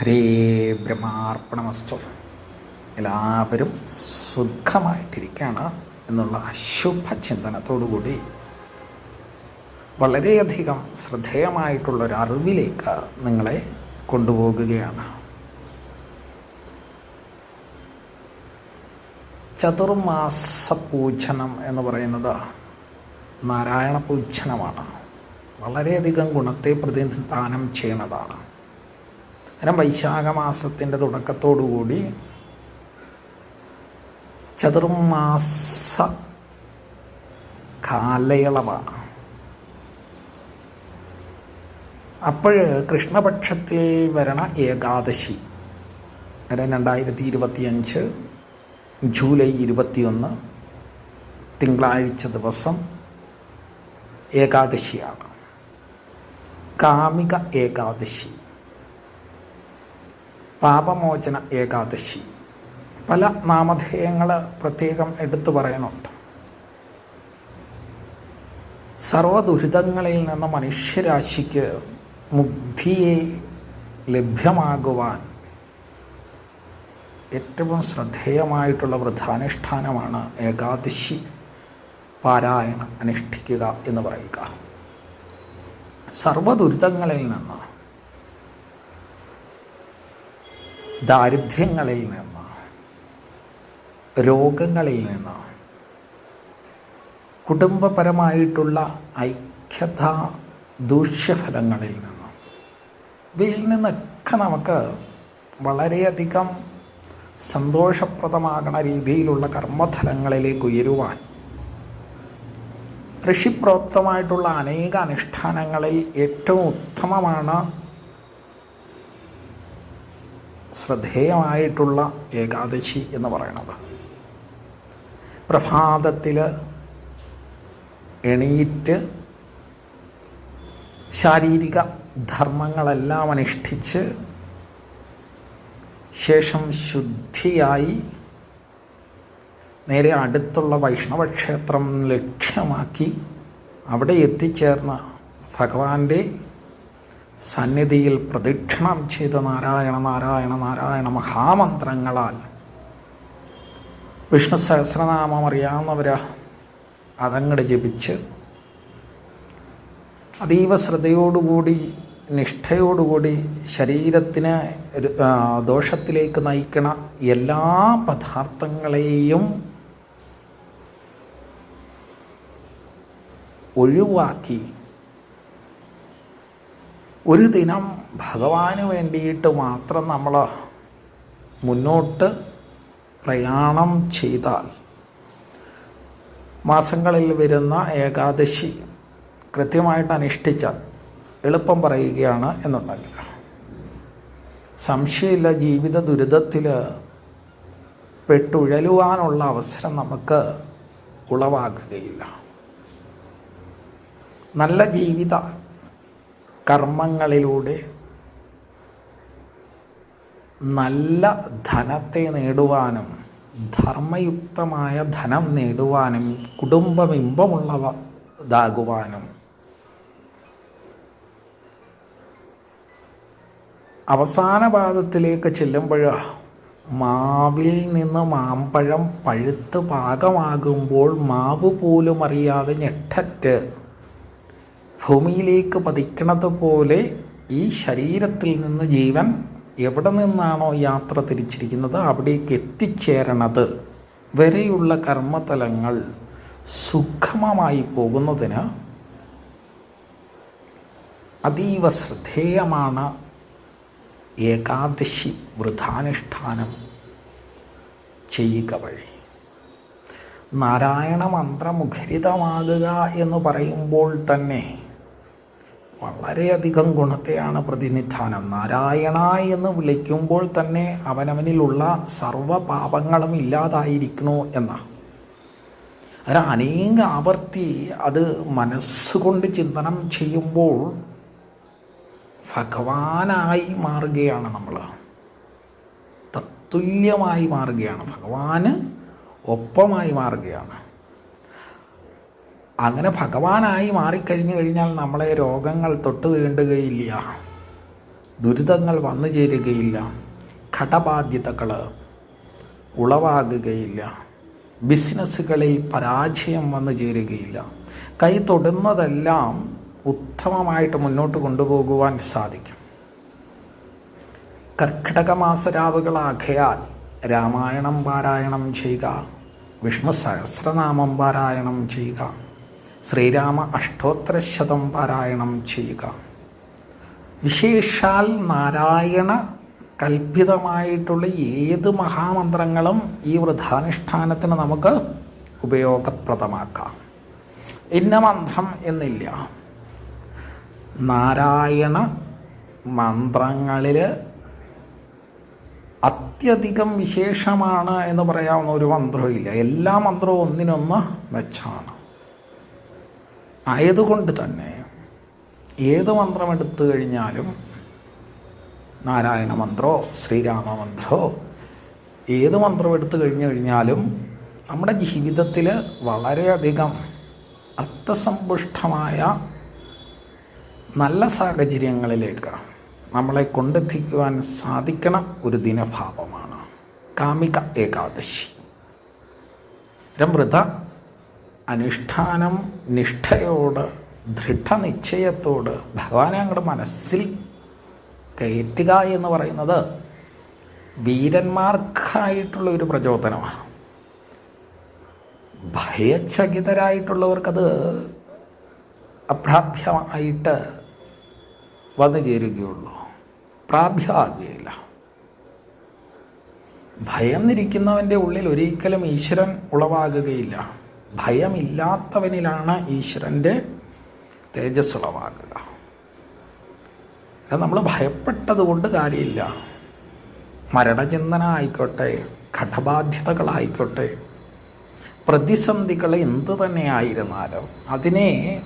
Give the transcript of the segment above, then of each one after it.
ഹരേ ബ്രഹ്മാർപ്പണമസ്തു. എല്ലാവരും സുഖമായിട്ടിരിക്കുകയാണ് എന്നുള്ള അശുഭചിന്തനത്തോടുകൂടി വളരെയധികം ശ്രദ്ധേയമായിട്ടുള്ളൊരു അറിവിലേക്ക് നിങ്ങളെ കൊണ്ടുപോകുകയാണ്. ചതുർമാസ പൂജനം എന്ന് പറയുന്നത് നാരായണ പൂജനമാണ് വളരെയധികം ഗുണത്തെ പ്രതിനിധാനം ചെയ്യണതാണ് അന്നേരം വൈശാഖ മാസത്തിന്റെ തുടക്കത്തോടുകൂടി ചതുർമാസ കാലയളവാണ് അപ്പോൾ കൃഷ്ണപക്ഷത്തിൽ വരണ ഏകാദശി. അന്നേരം രണ്ടായിരത്തി ഇരുപത്തിയഞ്ച് ജൂലൈ ഇരുപത്തിയൊന്ന് തിങ്കളാഴ്ച ദിവസം ഏകാദശിയാണ് കാമിക ഏകാദശി. പാപമോചന ഏകാദശി. പല നാമധേയങ്ങൾ പ്രത്യേകം എടുത്തു പറയുന്നുണ്ട് സർവദുരിതങ്ങളിൽ നിന്ന് മനുഷ്യരാശിക്ക് മുക്തിയെ ലഭ്യമാകുവാൻ ഏറ്റവും ശ്രദ്ധേയമായിട്ടുള്ള വ്രതാനുഷ്ഠാനമാണ് ഏകാദശി. പാരായണം അനുഷ്ഠിക്കുക എന്ന് പറയുക. സർവദുരിതങ്ങളിൽ നിന്ന് ദാരിദ്ര്യങ്ങളിൽ നിന്ന് രോഗങ്ങളിൽ നിന്ന് കുടുംബപരമായിട്ടുള്ള ഐക്യത ദൂഷ്യഫലങ്ങളിൽ നിന്ന്. ഇതിൽ നിന്നൊക്കെ നമുക്ക് വളരെയധികം സന്തോഷപ്രദമാകണ രീതിയിലുള്ള കർമ്മഫലങ്ങളിലേക്ക് ഉയരുവാൻ ഋഷിപ്രോക്തമായിട്ടുള്ള അനേക അനുഷ്ഠാനങ്ങളിൽ ഏറ്റവും ഉത്തമമാണ് ശ്രദ്ധേയമായിട്ടുള്ള ഏകാദശി എന്ന് പറയുന്നത് പ്രഭാതത്തിൽ എണീറ്റ് ശാരീരിക ധർമ്മങ്ങളെല്ലാം അനുഷ്ഠിച്ച് ശേഷം ശുദ്ധിയായി നേരെ അടുത്തുള്ള വൈഷ്ണവ ക്ഷേത്രം ലക്ഷ്യമാക്കി അവിടെ എത്തിച്ചേർന്ന ഭഗവാന്റെ സന്നിധിയിൽ പ്രദക്ഷിണം ചെയ്ത നാരായണ നാരായണ നാരായണ മഹാമന്ത്രങ്ങളാൽ. വിഷ്ണു സഹസ്രനാമം അറിയാവുന്നവർ അതങ്ങട് ജപിച്ച് അതീവ ശ്രദ്ധയോടുകൂടി നിഷ്ഠയോടുകൂടി ശരീരത്തിന് ദോഷത്തിലേക്ക് നയിക്കണ എല്ലാ പദാർത്ഥങ്ങളെയും ഒഴിവാക്കി ഒരു ദിനം ഭഗവാന് വേണ്ടിയിട്ട് മാത്രം നമ്മൾ മുന്നോട്ട് പ്രയാണം ചെയ്താൽ മാസങ്ങളിൽ വരുന്ന ഏകാദശി കൃത്യമായിട്ട് അനുഷ്ഠിച്ചാൽ എളുപ്പം പറയുകയാണ് എന്നുണ്ടെങ്കിൽ. സംശയമില്ല ജീവിത ദുരിതത്തിൽ പെട്ടുഴലുവാനുള്ള അവസരം നമുക്ക് ഉളവാക്കുകയില്ല നല്ല ജീവിത കർമ്മങ്ങളിലൂടെ നല്ല ധനത്തെ നേടുവാനും ധർമ്മയുക്തമായ ധനം നേടുവാനും കുടുംബമിമ്പമുള്ളവ ഇതാകുവാനും അവസാന പാദത്തിലേക്ക് ചെല്ലുമ്പോൾ മാവിൽ നിന്ന് മാമ്പഴം പഴുത്ത് പാകമാകുമ്പോൾ മാവ് പോലും അറിയാതെ ഞെട്ടറ്റ് ഭൂമിയിലേക്ക് പതിക്കണത് പോലെ ഈ ശരീരത്തിൽ നിന്ന് ജീവൻ എവിടെ നിന്നാണോ യാത്ര തിരിച്ചിരിക്കുന്നത്? അവിടേക്ക് എത്തിച്ചേരണത് വരെയുള്ള കർമ്മതലങ്ങൾ സുഖമമായി പോകുന്നതിന് അതീവ ശ്രദ്ധേയമാണ് ഏകാദശി വൃഥാനുഷ്ഠാനം ചെയ്യുക വഴി. നാരായണ മന്ത്രമുഖരിതമാകുക എന്ന് പറയുമ്പോൾ തന്നെ വളരെയധികം ഗുണത്തെയാണ് പ്രതിനിധാനം. നാരായണ എന്ന് വിളിക്കുമ്പോൾ തന്നെ അവനവനിലുള്ള സർവപാപങ്ങളും ഇല്ലാതായിരിക്കണു എന്നാണ് അതിന് അനേക ആവർത്തി അത് മനസ്സുകൊണ്ട് ചിന്തനം ചെയ്യുമ്പോൾ ഭഗവാനായി മാറുകയാണ് നമ്മൾ തത്തുല്യമായി മാറുകയാണ്. ഭഗവാന് ഒപ്പമായി മാറുകയാണ്. അങ്ങനെ ഭഗവാനായി മാറിക്കഴിഞ്ഞു കഴിഞ്ഞാൽ നമ്മളെ രോഗങ്ങൾ തൊട്ട് തീണ്ടുകയില്ല ദുരിതങ്ങൾ വന്നു ചേരുകയില്ല. കടബാധ്യതകൾ ഉളവാകുകയില്ല. ബിസിനസ്സുകളിൽ പരാജയം വന്നു ചേരുകയില്ല. കൈ തൊടുന്നതെല്ലാം ഉത്തമമായിട്ട് മുന്നോട്ട് കൊണ്ടുപോകുവാൻ സാധിക്കും. കർക്കിടക മാസരാവുകളാകയാൽ രാമായണം പാരായണം ചെയ്യുക വിഷ്ണു സഹസ്രനാമം പാരായണം ചെയ്യുക. ശ്രീരാമ അഷ്ടോത്തരശതം പാരായണം ചെയ്യുക. വിശേഷാൽ നാരായണ കൽപ്പിതമായിട്ടുള്ള ഏത് മഹാമന്ത്രങ്ങളും ഈ വൃദ്ധാനുഷ്ഠാനത്തിന് നമുക്ക് ഉപയോഗപ്രദമാക്കാം. ഇന്ന മന്ത്രം എന്നില്ല. നാരായണ മന്ത്രങ്ങളിൽ അത്യധികം വിശേഷമാണ് എന്ന് പറയാവുന്ന ഒരു മന്ത്രവും ഇല്ല എല്ലാ മന്ത്രവും ഒന്നിനൊന്ന് മെച്ചാണ്. ആയതുകൊണ്ട് തന്നെ ഏത് മന്ത്രമെടുത്തു കഴിഞ്ഞാലും നാരായണ മന്ത്രോ ശ്രീരാമ മന്ത്രോ ഏത് മന്ത്രം എടുത്തു കഴിഞ്ഞു കഴിഞ്ഞാലും നമ്മുടെ ജീവിതത്തിൽ വളരെയധികം അർത്ഥസമ്പുഷ്ടമായ നല്ല സാഹചര്യങ്ങളിലേക്ക് നമ്മളെ കൊണ്ടെത്തിക്കുവാൻ സാധിക്കണ ഒരു ദിനഭാവമാണ് കാമിക ഏകാദശി. രമൃത അനുഷ്ഠാനം നിഷ്ഠയോട് ദൃഢനിശ്ചയത്തോട് ഭഗവാനെ അങ്ങോട്ട് മനസ്സിൽ കയറ്റുക എന്ന് പറയുന്നത് വീരന്മാർക്കായിട്ടുള്ള ഒരു പ്രചോദനമാണ്. ഭയചകിതരായിട്ടുള്ളവർക്കത് അപ്രാപ്യമായിട്ട് വന്നു ചേരുകയുള്ളൂ. പ്രാപ്യമാകുകയില്ല. ഭയന്നിരിക്കുന്നവന്റെ ഉള്ളിൽ ഒരിക്കലും ഈശ്വരൻ ഉളവാകുകയില്ല. ഭയമില്ലാത്തവനിലാണ് ഈശ്വരന്റെ തേജസ് ഉളവാകുക നമ്മൾ ഭയപ്പെട്ടത് കൊണ്ട് കാര്യമില്ല. മരണചിന്തന ആയിക്കോട്ടെ ഘടബാധ്യതകളായിക്കോട്ടെ പ്രതിസന്ധികൾ എന്തു തന്നെയായിരുന്നാലും അതിനെ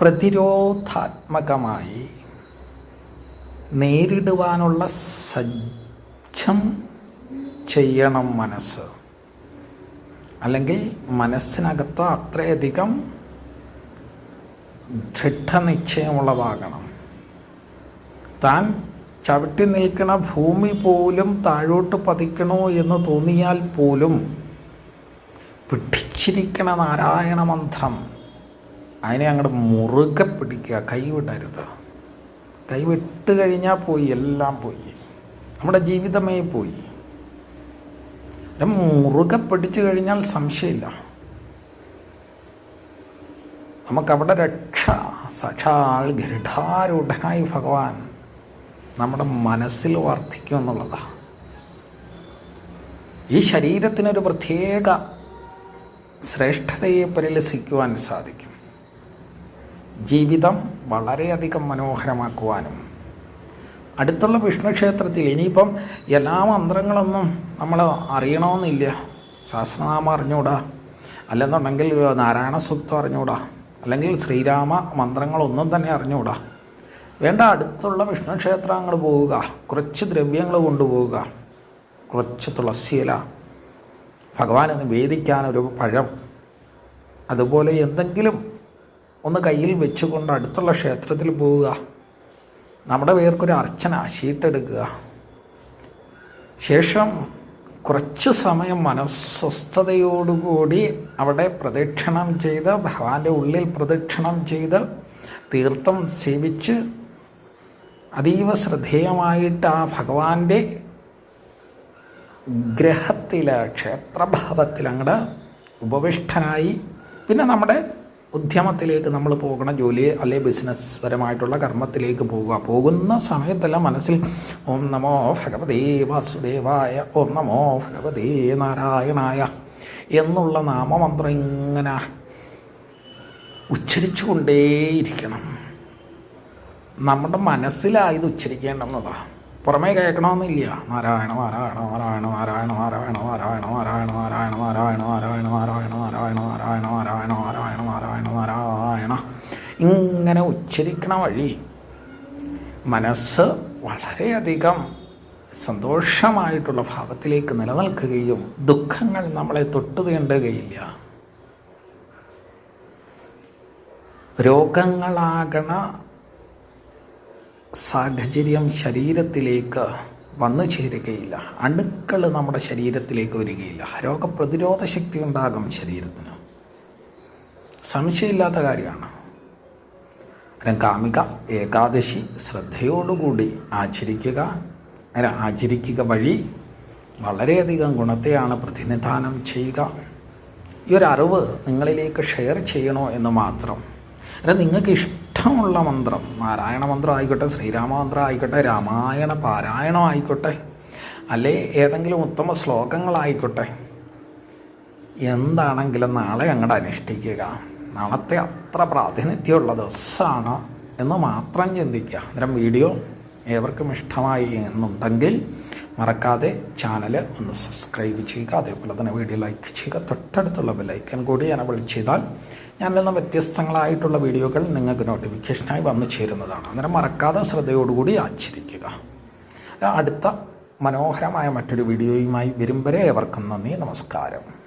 പ്രതിരോധാത്മകമായി നേരിടുവാനുള്ള സജ്ജം ചെയ്യണം മനസ്സ്. അല്ലെങ്കിൽ മനസ്സിനകത്ത് അത്രയധികം ദൃഢനിശ്ചയമുള്ളതാകണം. താൻ ചവിട്ടി നിൽക്കുന്ന ഭൂമി പോലും താഴോട്ട് പതിക്കണോ എന്ന് തോന്നിയാൽ പോലും പിടിച്ചിരിക്കണ നാരായണ മന്ത്രം അതിനെ അങ്ങോട്ട് മുറുകെ പിടിക്കുക കൈവിടരുത് കൈവിട്ട് കഴിഞ്ഞാൽ പോയി എല്ലാം പോയി. നമ്മുടെ ജീവിതമേ പോയി. മുറുകെ പിടിച്ചു കഴിഞ്ഞാൽ സംശയമില്ല. നമുക്കവിടെ രക്ഷ സാക്ഷാൽ ഗരുഢാരൂഢനായി ഭഗവാൻ നമ്മുടെ മനസ്സിൽ വർദ്ധിക്കും എന്നുള്ളതാണ് ഈ ശരീരത്തിനൊരു പ്രത്യേക ശ്രേഷ്ഠതയെ പരിലസിക്കുവാൻ സാധിക്കും. ജീവിതം വളരെയധികം മനോഹരമാക്കുവാനും. അടുത്തുള്ള വിഷ്ണു ക്ഷേത്രത്തിൽ ഇനിയിപ്പം എല്ലാ മന്ത്രങ്ങളൊന്നും നമ്മൾ അറിയണമെന്നില്ല ശാസ്ത്രനാമം അറിഞ്ഞൂടാ. അല്ലെന്നുണ്ടെങ്കിൽ നാരായണ സൂക്തം അറിഞ്ഞൂടാ. അല്ലെങ്കിൽ ശ്രീരാമ മന്ത്രങ്ങളൊന്നും തന്നെ അറിഞ്ഞൂടാ. വേണ്ട അടുത്തുള്ള വിഷ്ണു ക്ഷേത്രങ്ങൾ പോവുക. കുറച്ച് ദ്രവ്യങ്ങൾ കൊണ്ടുപോവുക. കുറച്ച് തുളസിയില ഭഗവാനെന്ന് വേദിക്കാനൊരു പഴം. അതുപോലെ എന്തെങ്കിലും ഒന്ന് കയ്യിൽ വെച്ചുകൊണ്ട് അടുത്തുള്ള ക്ഷേത്രത്തിൽ പോവുക. നമ്മുടെ പേർക്കൊരു അർച്ചന ഷീട്ടെടുക്കുക. ശേഷം കുറച്ച് സമയം മനസ്വസ്ഥതയോടുകൂടി അവിടെ പ്രദക്ഷിണം ചെയ്ത് ഭഗവാന്റെ ഉള്ളിൽ പ്രദക്ഷിണം ചെയ്ത് തീർത്ഥം സേവിച്ച് അതീവ ശ്രദ്ധേയമായിട്ട് ആ ഭഗവാന്റെ ഗ്രഹത്തിൽ ക്ഷേത്രഭാവത്തിൽ അങ്ങോട്ട് ഉപവിഷ്ടനായി പിന്നെ നമ്മുടെ ഉദ്യമത്തിലേക്ക് നമ്മൾ പോകണം ജോലി അല്ലെ ബിസിനസ് പരമായിട്ടുള്ള കർമ്മത്തിലേക്ക് പോകുക പോകുന്ന സമയത്തെല്ലാം മനസ്സിൽ ഓം നമോ ഭഗവതേ വാസുദേവായ ഓം നമോ ഭഗവതി നാരായണായ എന്നുള്ള നാമമന്ത്രം ഇങ്ങനെ ഉച്ചരിച്ചുകൊണ്ടേയിരിക്കണം നമ്മുടെ മനസ്സിലായത് ഉച്ചരിക്കേണ്ടെന്നതാണ് പുറമേ കേൾക്കണമെന്നില്ല നാരായണ നാരായണ നാരായണ നാരായണ നാരായണ നാരായണ നാരായണ നാരായണ നാരായണ നാരായണ നാരായണ നാരായണ നാരായണ നാരായണ നാരായണ നാരായണ ഇങ്ങനെ ഉച്ചരിക്കണ വഴി മനസ്സ് വളരെയധികം സന്തോഷമായിട്ടുള്ള ഭാവത്തിലേക്ക് നിലനിൽക്കുകയും ദുഃഖങ്ങൾ നമ്മളെ തൊട്ടു തീണ്ടുകയില്ല രോഗങ്ങളാകണ സാഹചര്യം ശരീരത്തിലേക്ക് വന്നു ചേരുകയില്ല. അണുക്കൾ നമ്മുടെ ശരീരത്തിലേക്ക് വരികയില്ല. രോഗപ്രതിരോധ ശക്തി ഉണ്ടാകും ശരീരത്തിന്. സംശയമില്ലാത്ത കാര്യമാണ്. അന്നേരം കാമിക ഏകാദശി ശ്രദ്ധയോടുകൂടി ആചരിക്കുക ആചരിക്കുക വഴി വളരെയധികം ഗുണത്തെയാണ് പ്രതിനിധാനം ചെയ്യുക. ഈ ഒരു അറിവ് നിങ്ങളിലേക്ക് ഷെയർ ചെയ്യണോ എന്ന് മാത്രം. അല്ല നിങ്ങൾക്ക് ഇഷ്ടമുള്ള മന്ത്രം നാരായണ മന്ത്രം ആയിക്കോട്ടെ ശ്രീരാമ മന്ത്രം ആയിക്കോട്ടെ രാമായണ പാരായണം ആയിക്കോട്ടെ അല്ലെ ഏതെങ്കിലും ഉത്തമ ശ്ലോകങ്ങളായിക്കോട്ടെ എന്താണെങ്കിലും നാളെ അങ്ങോട്ട് അനുഷ്ഠിക്കുക. നാളത്തെ അത്ര പ്രാതിനിധ്യമുള്ള ദിവസമാണ് എന്ന് മാത്രം ചിന്തിക്കുക. അന്നേരം വീഡിയോ ഏവർക്കും ഇഷ്ടമായി എന്നുണ്ടെങ്കിൽ മറക്കാതെ ചാനൽ ഒന്ന് സബ്സ്ക്രൈബ് ചെയ്യുക. അതേപോലെ തന്നെ വീഡിയോ ലൈക്ക് ചെയ്യുക. തൊട്ടടുത്തുള്ള ബെല്ലൈക്കൻ കൂടി എനബിൾ ചെയ്താൽ ഞാനെന്ന വ്യത്യസ്തങ്ങളായിട്ടുള്ള വീഡിയോകൾ നിങ്ങൾക്ക് നോട്ടിഫിക്കേഷനായി വന്നു ചേരുന്നതാണ്. അന്നേരം മറക്കാതെ ശ്രദ്ധയോടുകൂടി ആചരിക്കുക. അടുത്ത മനോഹരമായ മറ്റൊരു വീഡിയോയുമായി വരും വരെ ഏവർക്കും നന്ദി നമസ്കാരം.